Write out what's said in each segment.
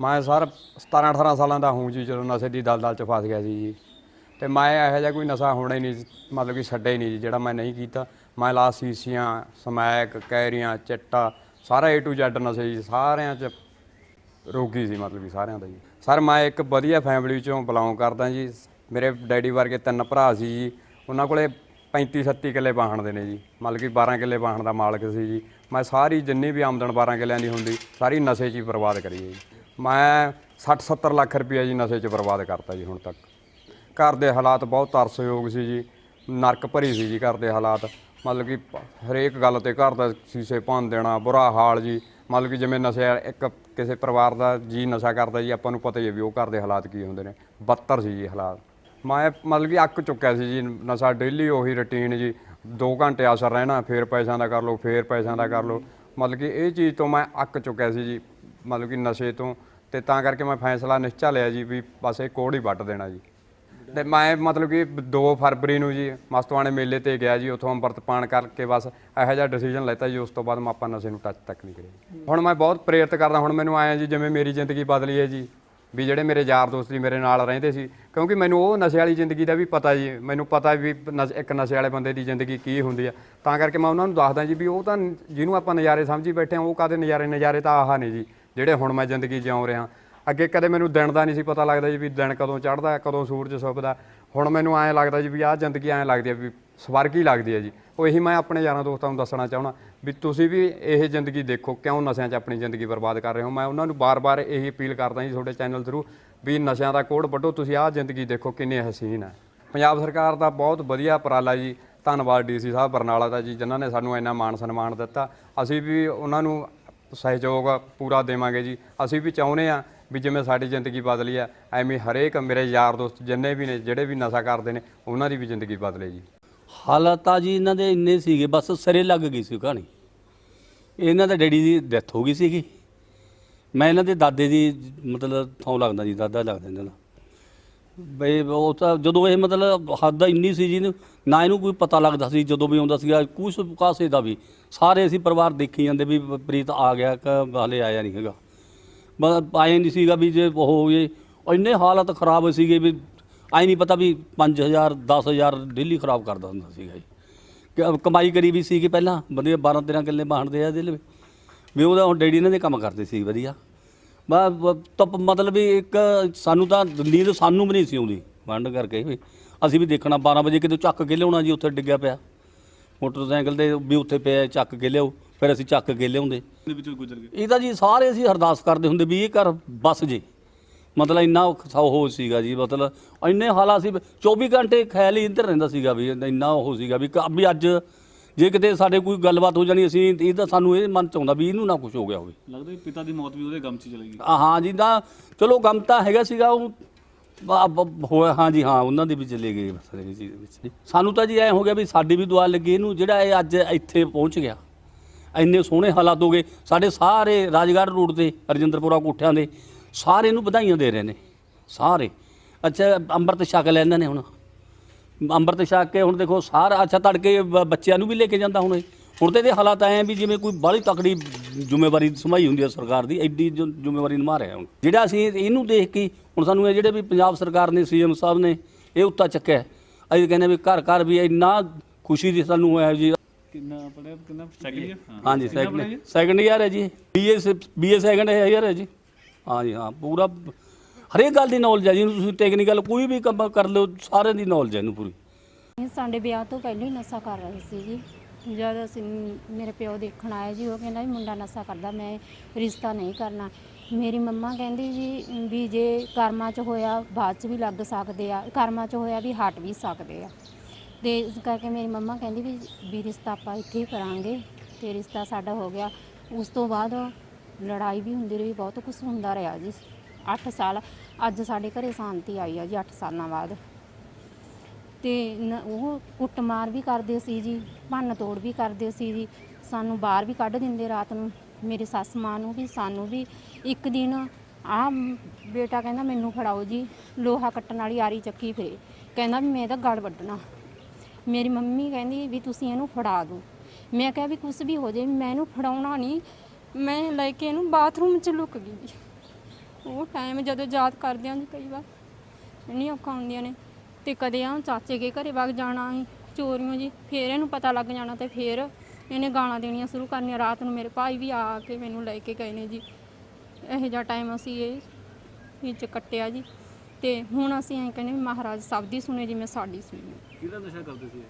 ਮੈਂ ਸਰ 17 18 ਸਾਲਾਂ ਦਾ ਹੂੰ ਜੀ, ਜਦੋਂ ਨਸ਼ੇ ਦੀ ਦਲਦਲ ਚ ਫਸ ਗਿਆ ਸੀ ਜੀ। ਤੇ ਮੈਂ ਇਹੋ ਜਿਹਾ ਕੋਈ ਨਸ਼ਾ ਹੋਣਾ ਹੀ ਨਹੀਂ ਮਤਲਬ ਕਿ ਛੱਡਿਆ ਹੀ ਨਹੀਂ ਜੀ, ਜਿਹੜਾ ਮੈਂ ਨਹੀਂ ਕੀਤਾ। ਮੈਂ ਲਾ ਸੀਸੀਆਂ, ਸਮੈਕ, ਕੈਰੀਆਂ, ਚਿੱਟਾ, ਸਾਰਾ A to Z ਨਸ਼ੇ ਜੀ, ਸਾਰਿਆਂ ਚ ਰੋਗੀ ਸੀ ਮਤਲਬ ਕਿ ਸਾਰਿਆਂ ਦਾ ਜੀ। ਸਰ ਮੈਂ ਇੱਕ ਵਧੀਆ ਫੈਮਿਲੀ ਚੋਂ ਬਿਲੋਂਗ ਕਰਦਾ ਜੀ। ਮੇਰੇ ਡੈਡੀ ਵਰਗੇ ਤਿੰਨ ਭਰਾ ਸੀ ਜੀ। ਉਹਨਾਂ ਕੋਲੇ 35 37 ਕਿੱਲੇ ਵਾਹਣ ਦੇ ਨੇ ਜੀ। ਮਤਲਬ ਕਿ 12 ਕਿੱਲੇ ਵਾਹਣ ਦਾ ਮਾਲਕ ਸੀ ਜੀ। ਮੈਂ ਸਾਰੀ ਜਿੰਨੀ ਵੀ ਆਮਦਨ 12 ਕਿੱਲਿਆਂ ਦੀ ਹੁੰਦੀ, ਸਾਰੀ ਨਸ਼ੇ 'ਚ ਹੀ ਬਰਬਾਦ ਕਰੀ ਜੀ। ਮੈਂ 60 70 ਲੱਖ ਰੁਪਇਆ ਜੀ ਨਸ਼ੇ 'ਚ ਬਰਬਾਦ ਕਰਤਾ ਜੀ ਹੁਣ ਤੱਕ। ਘਰ ਦੇ ਹਾਲਾਤ ਬਹੁਤ ਤਰਸਯੋਗ ਸੀ ਜੀ, ਨਰਕ ਭਰੀ ਸੀ ਜੀ ਘਰ ਦੇ ਹਾਲਾਤ। ਮਤਲਬ ਕਿ ਹਰੇਕ ਗੱਲ ਤੇ ਘਰ ਦਾ ਸੀਸੇ ਭੰਨ ਦੇਣਾ, ਬੁਰਾ ਹਾਲ ਜੀ। ਮਤਲਬ ਕਿ ਜਿਵੇਂ ਨਸ਼ੇ ਇੱਕ ਕਿਸੇ ਪਰਿਵਾਰ ਦਾ ਜੀ ਨਸ਼ਾ ਕਰਦਾ ਜੀ, ਆਪਾਂ ਨੂੰ ਪਤਾ ਹੀ ਹੈ ਵੀ ਉਹ ਘਰ ਦੇ ਹਾਲਾਤ ਕੀ ਹੁੰਦੇ ਨੇ। ਬੱਤਰ ਸੀ ਜੀ ਹਾਲਾਤ। ਮੈਂ ਮਤਲਬ ਕਿ ਅੱਕ ਚੁੱਕਿਆ ਸੀ ਜੀ, ਨਸ਼ਾ ਡੇਲੀ ਉਹੀ ਰੁਟੀਨ ਜੀ। 2 ਘੰਟੇ ਅਸਰ ਰਹਿਣਾ, ਫੇਰ ਪੈਸਿਆਂ ਦਾ ਕਰ ਲਓ, ਫੇਰ ਪੈਸਿਆਂ ਦਾ ਕਰ ਲਓ। ਮਤਲਬ ਕਿ ਇਹ ਚੀਜ਼ ਤੋਂ ਮੈਂ ਅੱਕ ਚੁੱਕਿਆ ਸੀ ਜੀ, ਮਤਲਬ ਕਿ ਨਸ਼ੇ ਤੋਂ। ਤੇ ਤਾਂ ਕਰਕੇ ਮੈਂ ਫੈਸਲਾ ਨਿਸ਼ਚਾ ਲਿਆ ਜੀ ਵੀ ਬਸ ਇਹ ਕੋੜ ਹੀ ਵੱਟ ਦੇਣਾ ਜੀ। ਤੇ ਮੈਂ ਮਤਲਬ ਕਿ 2 ਫਰਵਰੀ ਨੂੰ ਜੀ ਮਸਤਵਾਣੇ ਮੇਲੇ ਤੇ ਗਿਆ ਜੀ, ਉੱਥੋਂ ਅੰਮ੍ਰਿਤ ਪਾਣ ਕਰਕੇ ਬਸ ਇਹੋ ਜਿਹਾ ਡਿਸੀਜਨ ਲੈਤਾ ਜੀ, ਉਸ ਤੋਂ ਬਾਅਦ ਮੈਂ ਆਪਾਂ ਨਸ਼ੇ ਨੂੰ ਟੱਚ ਤੱਕ ਨਹੀਂ ਕਰਿਆ ਹੁਣ ਮੈਂ ਬਹੁਤ ਪ੍ਰੇਰਿਤ ਕਰਦਾ, ਹੁਣ ਮੈਨੂੰ ਆਇਆ ਜੀ, ਜਿਵੇਂ ਮੇਰੀ ਜ਼ਿੰਦਗੀ ਬਦਲੀ ਹੈ ਜੀ, ਵੀ ਜਿਹੜੇ ਮੇਰੇ ਯਾਰ ਦੋਸਤ ਜੀ ਮੇਰੇ ਨਾਲ ਰਹਿੰਦੇ ਸੀ, ਕਿਉਂਕਿ ਮੈਨੂੰ ਉਹ ਨਸ਼ੇ ਵਾਲੀ ਜ਼ਿੰਦਗੀ ਦਾ ਵੀ ਪਤਾ ਜੀ, ਮੈਨੂੰ ਪਤਾ ਵੀ ਨਸ਼- ਇੱਕ ਨਸ਼ੇ ਵਾਲੇ ਬੰਦੇ ਦੀ ਜ਼ਿੰਦਗੀ ਕੀ ਹੁੰਦੀ ਆ। ਤਾਂ ਕਰਕੇ ਮੈਂ ਉਹਨਾਂ ਨੂੰ ਦੱਸਦਾ ਜੀ ਵੀ ਉਹ ਤਾਂ ਜਿਹਨੂੰ ਆਪਾਂ ਨਜ਼ਾਰੇ ਸਮਝੀ ਬੈਠੇ ਆ, ਉਹ ਕਾਦੇ ਨਜ਼ਾਰੇ ਨਜ਼ਾਰੇ ਤਾਂ ਆਹ ਨੇ ਜੀ। ਜਿਹੜੇ ਹੁਣ ਮੈਂ ਜ਼ਿੰਦਗੀ ਜਿਉਂ ਰਿਹਾ। ਅੱਗੇ ਕਦੇ ਮੈਨੂੰ ਦਿਨ ਦਾ ਨਹੀਂ ਸੀ ਪਤਾ ਲੱਗਦਾ ਜੀ ਵੀ ਦਿਨ ਕਦੋਂ ਚੜ੍ਹਦਾ, ਕਦੋਂ ਸੂਰਜ ਸੁੱਕਦਾ। ਹੁਣ ਮੈਨੂੰ ਐਂ ਲੱਗਦਾ ਜੀ ਵੀ ਆਹ ਜ਼ਿੰਦਗੀ ਐਂ ਲੱਗਦੀ ਹੈ ਵੀ ਸਵਰਗ ਹੀ ਲੱਗਦੀ ਹੈ ਜੀ। ਉਹ ਇਹੀ ਮੈਂ ਆਪਣੇ ਯਾਰਾਂ ਦੋਸਤਾਂ ਨੂੰ ਦੱਸਣਾ ਚਾਹਣਾ ਵੀ ਤੁਸੀਂ ਵੀ ਇਹ ਜ਼ਿੰਦਗੀ ਦੇਖੋ, ਕਿਉਂ ਨਸ਼ਿਆਂ 'ਚ ਆਪਣੀ ਜ਼ਿੰਦਗੀ ਬਰਬਾਦ ਕਰ ਰਹੇ ਹੋ? ਮੈਂ ਉਹਨਾਂ ਨੂੰ ਬਾਰ-ਬਾਰ ਇਹੀ ਅਪੀਲ ਕਰਦਾ ਜੀ ਤੁਹਾਡੇ ਚੈਨਲ ਥਰੂ ਵੀ ਨਸ਼ਿਆਂ ਦਾ ਕੋਡ ਵੱਢੋ, ਤੁਸੀਂ ਆਹ ਜ਼ਿੰਦਗੀ ਦੇਖੋ ਕਿੰਨੀ ਹਸੀਨ ਹੈ ਪੰਜਾਬ ਸਰਕਾਰ ਦਾ ਬਹੁਤ ਵਧੀਆ ਉਪਰਾਲਾ ਜੀ, ਧੰਨਵਾਦ ਡੀਸੀ ਸਾਹਿਬ ਬਰਨਾਲਾ ਦਾ ਜੀ, ਜਿਨ੍ਹਾਂ ਨੇ ਸਾਨੂੰ ਇੰਨਾ ਮਾਣ ਸਨਮਾਨ ਦਿੱਤਾ। ਅਸੀਂ ਵੀ ਉਹਨਾਂ ਨੂੰ ਸਹਿਯੋਗ ਪੂਰਾ ਦੇਵਾਂਗੇ ਜੀ। ਅਸੀਂ ਵੀ ਚਾਹੁੰਦੇ ਆ ਵੀ ਜਿਵੇਂ ਸਾਡੀ ਜ਼ਿੰਦਗੀ ਬਦਲੀ ਆ ਐਵੇਂ ਹਰੇਕ ਮੇਰੇ ਯਾਰ ਦੋਸਤ ਜਿੰਨੇ ਵੀ ਨੇ, ਜਿਹੜੇ ਵੀ ਨਸ਼ਾ ਕਰਦੇ ਨੇ, ਉਹਨਾਂ ਦੀ ਵੀ ਜ਼ਿੰਦਗੀ ਬਦਲੇ ਜੀ। ਹਾਲਤ ਹਾਲਾਤਾਂ ਜੀ ਇਹਨਾਂ ਦੇ ਇੰਨੇ ਸੀਗੇ, ਬਸ ਸਿਰੇ ਲੱਗ ਗਈ ਸੀ ਕਹਾਣੀ। ਇਹਨਾਂ ਦੇ ਡੈਡੀ ਦੀ ਡੈਥ ਹੋ ਗਈ ਸੀਗੀ। ਮੈਂ ਇਹਨਾਂ ਦੇ ਦਾਦੇ ਦੀ ਮਤਲਬ ਥਾਂ ਲੱਗਦਾ ਜੀ, ਦਾਦਾ ਲੱਗਦਾ ਇਹਨਾਂ ਦਾ। ਬਈ, ਉਹ ਤਾਂ ਜਦੋਂ ਇਹ ਮਤਲਬ ਹੱਦ ਇੰਨੀ ਸੀ ਜੀ ਨਾ ਇਹਨੂੰ ਕੋਈ ਪਤਾ ਲੱਗਦਾ ਸੀ, ਜਦੋਂ ਵੀ ਆਉਂਦਾ ਸੀਗਾ, ਕੁਛ ਕਾਸੇ ਦਾ ਵੀ। ਸਾਰੇ ਅਸੀਂ ਪਰਿਵਾਰ ਦੇਖੀ ਜਾਂਦੇ ਵੀ ਪ੍ਰੀਤ ਆ ਗਿਆ ਕਿ ਹਾਲੇ ਆਇਆ ਨਹੀਂ ਹੈਗਾ। ਬਸ ਆਏ ਨਹੀਂ ਸੀਗਾ ਵੀ ਜੇ ਉਹ ਹੋ ਗਏ। ਇੰਨੇ ਹਾਲਤ ਖਰਾਬ ਸੀਗੇ ਵੀ ਆਈ ਨਹੀਂ ਪਤਾ ਵੀ 5000 10000 ਡੇਲੀ ਖਰਾਬ ਕਰਦਾ ਹੁੰਦਾ ਸੀਗਾ ਜੀ ਕਿ ਕਮਾਈ ਕਰੀ ਵੀ ਸੀਗੀ ਪਹਿਲਾਂ ਬੰਦੇ 12 13 ਕਿੱਲੇ ਬਾਣਦੇ ਆ ਦਿਲ ਵੀ ਉਹਦਾ ਹੁਣ ਡੈਡੀ ਇਹਨਾਂ ਦੇ ਕੰਮ ਕਰਦੇ ਸੀ, ਵਧੀਆ। ਤਾਂ ਮਤਲਬ ਵੀ ਇੱਕ ਸਾਨੂੰ ਤਾਂ ਨੀਂਦ ਸਾਨੂੰ ਵੀ ਨਹੀਂ ਸੀ ਆਉਂਦੀ ਵੰਡ ਕਰਕੇ ਵੀ। ਅਸੀਂ ਵੀ ਦੇਖਣਾ 12 ਵਜੇ ਕਿਤੇ ਚੱਕ ਕੇ ਲਿਆਉਣਾ ਜੀ ਉੱਥੇ ਡਿੱਗਿਆ ਪਿਆ। ਮੋਟਰਸਾਈਕਲ ਦੇ ਵੀ ਉੱਥੇ ਪਿਆ ਚੱਕ ਕੇ ਲਿਆਓ ਫਿਰ ਅਸੀਂ ਚੱਕ ਕੇ ਲਿਆਉਂਦੇ। ਦੇ ਵਿੱਚੋਂ ਗੁਜ਼ਰ ਗਏ? ਇਹ ਤਾਂ ਜੀ ਸਾਰੇ ਅਸੀਂ ਅਰਦਾਸ ਕਰਦੇ ਹੁੰਦੇ ਵੀ ਇਹ ਘਰ ਬਸ ਜੇ। ਮਤਲਬ ਇੰਨਾ ਉਹ ਸੀਗਾ ਜੀ ਮਤਲਬ ਇੰਨੇ ਹਾਲਾਤ ਸੀ 24 ਘੰਟੇ ਖਿਆਲ ਹੀ ਇੰਦਰ ਰਹਿੰਦਾ ਸੀਗਾ ਵੀ ਇੰਨਾ ਉਹ ਸੀਗਾ ਵੀ ਕ- ਵੀ ਅੱਜ ਜੇ ਕਿਤੇ ਸਾਡੇ ਕੋਈ ਗੱਲਬਾਤ ਹੋ ਜਾਣੀ ਅਸੀਂ ਇਹ ਤਾਂ ਸਾਨੂੰ ਇਹ ਮਨ ਚ ਆਉਂਦਾ ਵੀ ਇਹਨੂੰ ਨਾ ਕੁਝ ਹੋ ਗਿਆ ਹੋਵੇ। ਲੱਗਦਾ ਵੀ ਪਿਤਾ ਦੀ ਮੌਤ ਵੀ ਉਹਦੇ ਗਮ 'ਚ ਚਲੀ ਗਈ। ਆ, ਹਾਂ ਜੀ ਤਾਂ ਚਲੋ ਗਮ ਤਾਂ ਹੈਗਾ ਸੀਗਾ ਉਹ ਬ- ਬ- ਹੋਇਆ ਹਾਂ ਜੀ ਹਾਂ ਉਹਨਾਂ ਦੇ ਵੀ ਚਲੇ ਗਏ ਬਸ ਇਹ ਚੀਜ਼ ਵਿੱਚ ਸਾਨੂੰ ਤਾਂ ਜੀ ਐ ਹੋ ਗਿਆ ਵੀ ਸਾਡੀ ਵੀ ਦੁਆ ਲੱਗੀ ਇਹਨੂੰ ਜਿਹੜਾ ਇਹ ਅੱਜ ਇੱਥੇ ਪਹੁੰਚ ਗਿਆ ਇੰਨੇ ਸੋਹਣੇ ਹਾਲਾਤ ਹੋ ਗਏ ਸਾਡੇ ਸਾਰੇ ਰਾਜਗੜ੍ਹ ਰੋਡ ਤੇ ਰਜਿੰਦਰਪੁਰਾ ਕੋਠਿਆਂ ਦੇ ਸਾਰੇ ਨੂੰ ਵਧਾਈਆਂ ਦੇ ਰਹੇ ਨੇ ਸਾਰੇ। ਅੱਛਾ ਅੰਮ੍ਰਿਤ ਛਕ ਲੈਂਦੇ ਨੇ ਹੁਣ। ਅੰਮ੍ਰਿਤ ਛਕ ਕੇ ਹੁਣ ਦੇਖੋ ਸਾਰਾ ਅੱਛਾ ਤੜਕੇ ਬੱਚਿਆਂ ਨੂੰ ਵੀ ਲੈ ਕੇ ਜਾਂਦਾ ਹੁਣ ਇਹ। ਹੁਣ ਤੇ ਇਹਦੇ ਹਾਲਾਤ ਐ ਵੀ ਜਿਵੇਂ ਕੋਈ ਬਾਹਲੀ ਤਕੜੀ ਜ਼ਿੰਮੇਵਾਰੀ ਸਮਾਈ ਹੁੰਦੀ ਹੈ ਸਰਕਾਰ ਦੀ ਐਡੀ ਜ਼ਿੰਮੇਵਾਰੀ ਨਿਭਾ ਰਿਹਾ ਹੁਣ। ਜਿਹੜਾ ਅਸੀਂ ਇਹਨੂੰ ਦੇਖ ਕੇ ਹੁਣ ਸਾਨੂੰ ਇਹ ਜਿਹੜੇ ਵੀ ਪੰਜਾਬ ਸਰਕਾਰ ਨੇ ਸੀਐਮ ਸਾਹਿਬ ਨੇ ਇਹ ਉੱਤਾ ਚੱਕਿਆ ਅਸੀਂ ਕਹਿੰਦੇ ਵੀ ਘਰ ਘਰ ਵੀ ਇੰਨਾ ਖੁਸ਼ੀ ਦੀ ਸਾਨੂੰ ਹੈ ਜੀ ਕਿੰਨਾ ਪੜਿਆ ਕਿੰਨਾ ਸੈਕਿੰਡ ਹਾਂਜੀ ਸੈਕੰਡ ਸੈਕੰਡ ਇਅਰ ਹੈ ਜੀ। ਬੀਏ ਬੀਏ ਸੈਕੰਡ ਇਅਰ ਹੈ ਜੀ। ਹਾਂਜੀ ਹਾਂ ਪੂਰਾ ਹਰੇਕ ਗੱਲ ਦੀ ਨੌਲੇਜ ਹੈ ਜੀ, ਤੁਸੀਂ ਟੈਕਨੀਕਲ ਕੋਈ ਵੀ ਕੰਮ ਕਰ ਲਿਓ, ਸਾਰਿਆਂ ਦੀ ਨੌਲੇਜ ਹੈ ਇਹਨੂੰ ਪੂਰੀ। ਇਹ ਸਾਡੇ ਵਿਆਹ ਤੋਂ ਪਹਿਲਾਂ ਹੀ ਨਸ਼ਾ ਕਰ ਰਹੇ ਸੀ ਜੀ। ਜਦ ਅਸੀਂ ਮੇਰੇ ਪਿਓ ਦੇਖਣ ਆਏ ਜੀ, ਉਹ ਕਹਿੰਦਾ ਵੀ ਮੁੰਡਾ ਨਸ਼ਾ ਕਰਦਾ, ਮੈਂ ਰਿਸ਼ਤਾ ਨਹੀਂ ਕਰਨਾ। ਮੇਰੀ ਮੰਮਾ ਕਹਿੰਦੀ ਜੀ ਵੀ ਜੇ ਕਰਮਾਂ 'ਚ ਹੋਇਆ, ਬਾਅਦ 'ਚ ਵੀ ਲੱਗ ਸਕਦੇ ਆ। ਕਰਮਾਂ 'ਚ ਹੋਇਆ ਵੀ ਹਟ ਵੀ ਸਕਦੇ ਆ। ਤੇ ਇਸ ਕਰਕੇ ਮੇਰੀ ਮੰਮਾ ਕਹਿੰਦੀ ਵੀ ਵੀ ਰਿਸ਼ਤਾ ਆਪਾਂ ਇੱਥੇ ਹੀ ਕਰਾਂਗੇ, ਤੇ ਰਿਸ਼ਤਾ ਸਾਡਾ ਹੋ ਗਿਆ। ਉਸ ਤੋਂ ਬਾਅਦ ਲੜਾਈ ਵੀ ਹੁੰਦੀ ਰਹੀ, ਬਹੁਤ ਕੁਝ ਹੁੰਦਾ ਰਿਹਾ ਜੀ। 8 ਸਾਲ ਅੱਜ ਸਾਡੇ ਘਰੇ ਸ਼ਾਂਤੀ ਆਈ ਆ ਜੀ 8 ਸਾਲਾਂ ਬਾਅਦ। ਤੇ ਉਹ ਕੁੱਟਮਾਰ ਵੀ ਕਰਦੇ ਸੀ ਜੀ, ਭੰਨ ਤੋੜ ਵੀ ਕਰਦੇ ਸੀ ਜੀ, ਸਾਨੂੰ ਬਾਹਰ ਵੀ ਕੱਢ ਦਿੰਦੇ ਰਾਤ ਨੂੰ। ਮੇਰੇ ਸੱਸ ਮਾਂ ਨੂੰ ਵੀ, ਸਾਨੂੰ ਵੀ ਇੱਕ ਦਿਨ ਆ ਬੇਟਾ ਕਹਿੰਦਾ ਮੈਨੂੰ ਫੜਾਓ ਜੀ, ਲੋਹਾ ਕੱਟਣ ਵਾਲੀ ਆਰੀ ਚੱਕੀ ਫਿਰੇ। ਕਹਿੰਦਾ ਵੀ ਮੈਂ ਇਹਦਾ ਗੜ ਵੱਢਣਾ। ਮੇਰੀ ਮੰਮੀ ਕਹਿੰਦੀ ਵੀ ਤੁਸੀਂ ਇਹਨੂੰ ਫੜਾ ਦਿਓ। ਮੈਂ ਕਿਹਾ ਵੀ ਕੁਝ ਵੀ ਹੋ ਜਾਏ, ਮੈਂ ਇਹਨੂੰ ਫੜਾਉਣਾ ਨਹੀਂ। ਮੈਂ ਲੈ ਕੇ ਇਹਨੂੰ ਬਾਥਰੂਮ 'ਚ ਲੁੱਕ ਗਈ। ਉਹ ਟਾਈਮ ਜਦੋਂ ਯਾਦ ਕਰਦੇ ਹਾਂ ਜੀ ਕਈ ਵਾਰ ਇੰਨੀਆਂ ਔਖਾਂ ਹੁੰਦੀਆਂ ਨੇ ਤੇ ਕਦੇ ਆ ਚਾਚੇ ਕੇ ਘਰੇ ਵਗ ਜਾਣਾ ਸੀ ਚੋਰੀਆਂ ਜੀ ਫੇਰ ਇਹਨੂੰ ਪਤਾ ਲੱਗ ਜਾਣਾ ਤੇ ਫੇਰ ਇਹਨੇ ਗਾਲਾਂ ਦੇਣੀਆਂ ਸ਼ੁਰੂ ਕਰਨੀਆਂ ਰਾਤ ਨੂੰ ਮੇਰੇ ਭਾਈ ਵੀ ਆ ਕੇ ਮੈਨੂੰ ਲੈ ਕੇ ਗਏ ਨੇ ਜੀ। ਇਹੋ ਜਿਹਾ ਟਾਈਮ ਅਸੀਂ ਇਹ ਵਿੱਚ ਕੱਟਿਆ ਜੀ ਤੇ ਹੁਣ ਅਸੀਂ ਐਂ ਕਹਿੰਦੇ ਵੀ ਮਹਾਰਾਜ ਸਭ ਦੀ ਸੁਣੇ ਜਿਵੇਂ ਸਾਡੀ ਸੁਣੇ। ਕਿਹਦਾ ਨਸ਼ਾ ਕਰਦੇ ਸੀ ਇਹ?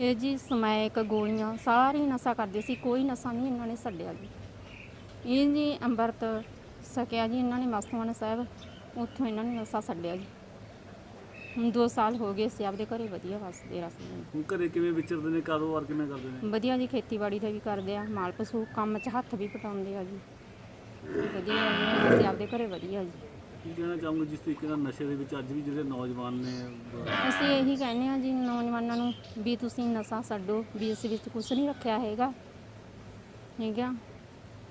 ਇਹ ਜੀ ਸਮੈਕ ਗੋਲੀਆਂ ਸਾਰੇ ਨਸ਼ਾ ਕਰਦੇ ਸੀ ਕੋਈ ਨਸ਼ਾ ਨਹੀਂ ਇਹਨਾਂ ਨੇ ਛੱਡਿਆ ਜੀ। ਇਹ ਜੀ ਅੰਮ੍ਰਿਤ ਸਕਿਆ ਜੀ ਇਹਨਾਂ ਨੇ ਮਸਤਵਾਨ ਸਾਹਿਬ ਉੱਥੋਂ ਇਹਨਾਂ ਨੇ ਨਸ਼ਾ ਛੱਡਿਆ ਜੀ। ਹੁਣ 2 ਸਾਲ ਹੋ ਗਏ ਸੀ ਆਪਦੇ ਘਰੇ ਵਧੀਆ ਵਸਦੇ ਰਸਦੇ ਹੁਣ ਘਰੇ ਕਿਵੇਂ ਵਿਚਰਦੇ ਨੇ ਕਾਰੋਬਾਰ ਕਿਵੇਂ ਕਰਦੇ ਨੇ? ਵਧੀਆ ਜੀ ਖੇਤੀਬਾੜੀ ਦਾ ਵੀ ਕਰਦੇ ਆ ਮਾਲ ਪਸ਼ੂ ਕੰਮ 'ਚ ਹੱਥ ਵੀ ਪਟਾਉਂਦੇ ਆ ਜੀ। ਵਧੀਆ ਜੀ ਅਸੀਂ ਆਪਦੇ ਘਰੇ ਵਧੀਆ ਜੀ। ਕੀ ਕਹਿਣਾ ਚਾਹੋਗੇ ਜਿਸ ਤਰੀਕੇ ਨਾਲ ਨਸ਼ੇ ਦੇ ਵਿੱਚ ਅੱਜ ਵੀ ਜਿਹੜੇ ਨੌਜਵਾਨ ਨੇ ਅਹ, ਅਸੀਂ ਇਹੀ ਕਹਿੰਦੇ ਆ ਜੀ ਨੌਜਵਾਨਾਂ ਨੂੰ ਵੀ ਤੁਸੀਂ ਨਸ਼ਾ ਛੱਡੋ ਵੀ ਇਸ ਵਿੱਚ ਕੁਝ ਨਹੀਂ ਰੱਖਿਆ ਹੈਗਾ। ਠੀਕ ਆ?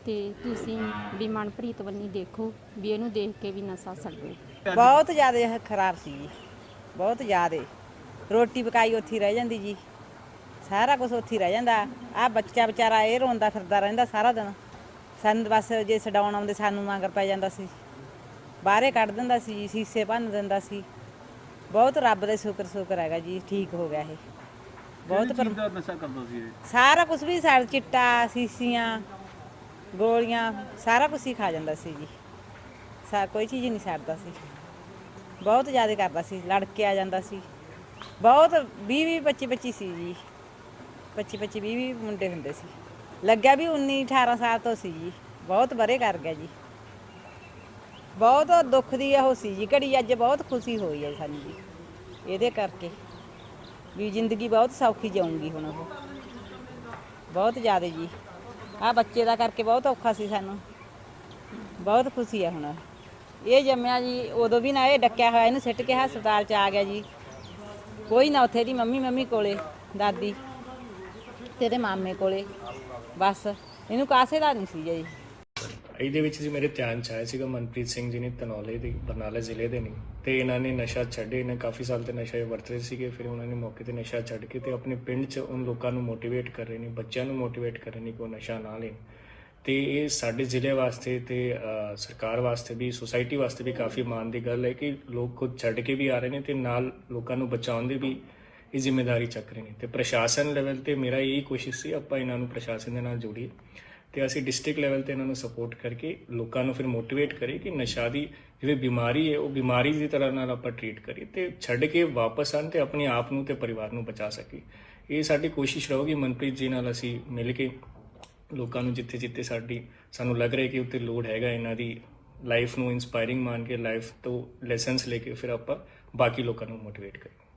ਤੇ ਤੁਸੀਂ ਵੀ ਮਨਪ੍ਰੀਤ ਬੰਨੀ ਦੇਖੋ ਵੀ ਇਹਨੂੰ ਦੇਖ ਕੇ ਵੀ ਨਸ਼ਾ ਛੱਡੋ। ਬਹੁਤ ਜ਼ਿਆਦਾ ਖਰਾਬ ਸੀ ਜੀ। ਬਹੁਤ ਜ਼ਿਆਦਾ। ਰੋਟੀ ਪਕਾਈ ਉੱਥੇ ਰਹਿ ਜਾਂਦੀ ਜੀ। ਸਾਰਾ ਕੁਝ ਉੱਥੇ ਰਹਿ ਜਾਂਦਾ। ਆ ਬੱਚਾ ਵਿਚਾਰਾ ਇਹ ਰੋਂਦਾ ਫਿਰਦਾ ਰਹਿੰਦਾ ਸਾਰਾ ਦਿਨ। ਸਾਨੂੰ ਬਸ ਜੇ ਛਡਾਉਣ ਆਉਂਦੇ ਸਾਨੂੰ ਮੰਗਰ ਪੈ ਜਾਂਦਾ ਸੀ। ਬਾਹਰੇ ਕੱਢ ਦਿੰਦਾ ਸੀ ਜੀ ਸੀਸੇ ਭੰਨ ਦਿੰਦਾ ਸੀ। ਬਹੁਤ ਰੱਬ ਦਾ ਸ਼ੁਕਰ ਸ਼ੁਕਰ ਹੈਗਾ ਜੀ ਠੀਕ ਹੋ ਗਿਆ ਇਹ। ਬਹੁਤ ਦਾ ਨਸ਼ਾ ਕਰਦਾ ਸੀ ਇਹ? ਸਾਰਾ ਕੁਝ ਵੀ ਸਾੜ ਚਿੱਟਾ ਸੀਸੀਆਂ ਗੋਲੀਆਂ, ਸਾਰਾ ਕੁਝ ਹੀ ਖਾ ਜਾਂਦਾ ਸੀ ਜੀ। ਸਾ, ਕੋਈ ਚੀਜ਼ ਨਹੀਂ ਛੱਡਦਾ ਸੀ। ਬਹੁਤ ਜ਼ਿਆਦਾ ਕਰਦਾ ਸੀ ਲੜ ਕੇ ਆ ਜਾਂਦਾ ਸੀ। ਬਹੁਤ 20 20 25 25 ਸੀ ਜੀ। 25 25 20 20 ਮੁੰਡੇ ਹੁੰਦੇ ਸੀ। ਲੱਗਿਆ ਵੀ 19 18 ਸਾਲ ਤੋਂ ਸੀ ਜੀ। ਬਹੁਤ ਬਰੇ ਕਰ ਗਿਆ ਜੀ। ਬਹੁਤ ਦੁੱਖ ਦੀ ਉਹ ਸੀ ਜੀ। ਘੜੀ ਅੱਜ ਬਹੁਤ ਖੁਸ਼ੀ ਹੋਈ ਹੈ ਸਾਨੂੰ ਜੀ, ਇਹਦੇ ਕਰਕੇ। ਵੀ ਜ਼ਿੰਦਗੀ ਬਹੁਤ ਸੌਖੀ ਜਾਊਂਗੀ ਹੁਣ ਉਹ। ਬਹੁਤ ਜ਼ਿਆਦਾ ਜੀ। ਆ ਬੱਚੇ ਦਾ ਕਰਕੇ ਬਹੁਤ ਔਖਾ ਸੀ ਸਾਨੂੰ। ਬਹੁਤ ਖੁਸ਼ੀ ਆ ਹੁਣ। ਇਹ ਜੰਮਿਆ ਜੀ, ਉਦੋਂ ਵੀ ਨਾ ਇਹ ਡੱਕਿਆ ਹੋਇਆ, ਇਹਨੂੰ ਸਿੱਟ ਕੇ ਹਸਪਤਾਲ ਚ ਆ ਗਿਆ ਜੀ। ਕੋਈ ਨਾ ਉੱਥੇ ਦੀ ਮੰਮੀ ਮੰਮੀ ਕੋਲੇ, ਦਾਦੀ ਤੇ ਇਹਦੇ ਮਾਮੇ ਕੋਲੇ। ਬਸ, ਇਹਨੂੰ ਕਾਸੇ ਦਾ ਨਹੀਂ ਸੀ ਜੀ। ਇਹਦੇ ਵਿੱਚ ਜੀ ਮੇਰੇ ਧਿਆਨ ਚ ਆਇਆ ਸੀਗਾ ਮਨਪ੍ਰੀਤ ਸਿੰਘ ਜੀ ਨੇ ਤਨੌਲੇ ਦੇ, ਬਰਨਾਲੇ ਜ਼ਿਲ੍ਹੇ ਦੇ ਨੇ। ਤੇ ਇਹਨਾਂ ਨੇ ਨਸ਼ਾ ਛੱਡੇ, ਇਹਨਾਂ ਕਾਫੀ ਸਾਲ ਤੇ ਨਸ਼ਾ ਰਹੇ ਸੀਗੇ, ਫਿਰ ਉਹਨਾਂ ਨੇ ਮੌਕੇ ਤੇ ਨਸ਼ਾ ਛੱਡ ਕੇ ਤੇ ਆਪਣੇ ਪਿੰਡ 'ਚ ਉਹਨਾਂ ਲੋਕਾਂ ਨੂੰ ਮੋਟੀਵੇਟ ਕਰ ਰਹੇ ਨੇ, ਬੱਚਿਆਂ ਨੂੰ ਮੋਟੀਵੇਟ ਕਰ ਰਹੇ ਨੇ ਕਿ ਉਹ ਨਸ਼ਾ ਨਾ ਲੈਣ। ਤੇ ਇਹ ਸਾਡੇ ਜ਼ਿਲ੍ਹੇ ਵਾਸਤੇ ਤੇ ਸਰਕਾਰ ਵਾਸਤੇ ਵੀ ਸੁਸਾਇਟੀ ਵਾਸਤੇ ਵੀ ਕਾਫੀ ਮਾਣ ਦੀ ਗੱਲ ਹੈ ਕਿ ਲੋਕ ਖੁਦ ਛੱਡ ਕੇ ਵੀ ਆ ਰਹੇ ਨੇ ਤੇ ਨਾਲ ਲੋਕਾਂ ਨੂੰ ਬਚਾਉਣ ਦੀ ਵੀ ਇਹ ਜ਼ਿੰਮੇਵਾਰੀ ਚੱਕ ਰਹੇ ਨੇ। ਤੇ ਪ੍ਰਸ਼ਾਸਨ ਲੈਵਲ ਤੇ ਮੇਰਾ ਇਹੀ ਕੋਸ਼ਿਸ਼ ਸੀ, ਆਪਾਂ ਇਹਨਾਂ ਨੂੰ ਪ੍ਰਸ਼ਾਸਨ ਦੇ ਨਾਲ ਜੋੜੀਏ। ਤੇ ਅਸੀਂ ਡਿਸਟ੍ਰਿਕਟ ਲੈਵਲ ਤੇ ਇਹਨਾਂ ਨੂੰ ਸਪੋਰਟ ਕਰਕੇ ਲੋਕਾਂ ਨੂੰ ਫਿਰ ਮੋਟੀਵੇਟ ਕਰੀਏ ਕਿ ਨਸ਼ਾ ਦੀ ਜਿਹੜੀ ਬਿਮਾਰੀ ਹੈ, ਉਹ ਬਿਮਾਰੀ ਦੀ ਤਰ੍ਹਾਂ ਨਾਲ ਆਪਾਂ ਟ੍ਰੀਟ ਕਰੀਏ ਤੇ ਛੱਡ ਕੇ ਵਾਪਸ ਆਣ ਤੇ ਆਪਣੇ ਆਪ ਨੂੰ ਤੇ ਪਰਿਵਾਰ ਨੂੰ ਬਚਾ ਸਕੀਏ। ਇਹ ਸਾਡੀ ਕੋਸ਼ਿਸ਼ ਰਹੂਗੀ, ਮਨਪ੍ਰੀਤ ਜੀ ਨਾਲ ਅਸੀਂ ਮਿਲ ਕੇ ਲੋਕਾਂ ਨੂੰ ਜਿੱਥੇ ਜਿੱਥੇ ਸਾਡੀ, ਸਾਨੂੰ ਲੱਗ ਰਿਹਾ ਕਿ ਉੱਤੇ ਲੋਡ ਹੈਗਾ ਇਹਨਾਂ ਦੀ ਲਾਈਫ ਨੂੰ ਇਨਸਪਾਇਰਿੰਗ ਮੰਨ ਕੇ ਲਾਈਫ ਤੋਂ ਲੈਸਨਸ ਲੈ ਕੇ ਫਿਰ ਆਪਾਂ ਬਾਕੀ ਲੋਕਾਂ ਨੂੰ ਮੋਟੀਵੇਟ ਕਰੀਏ।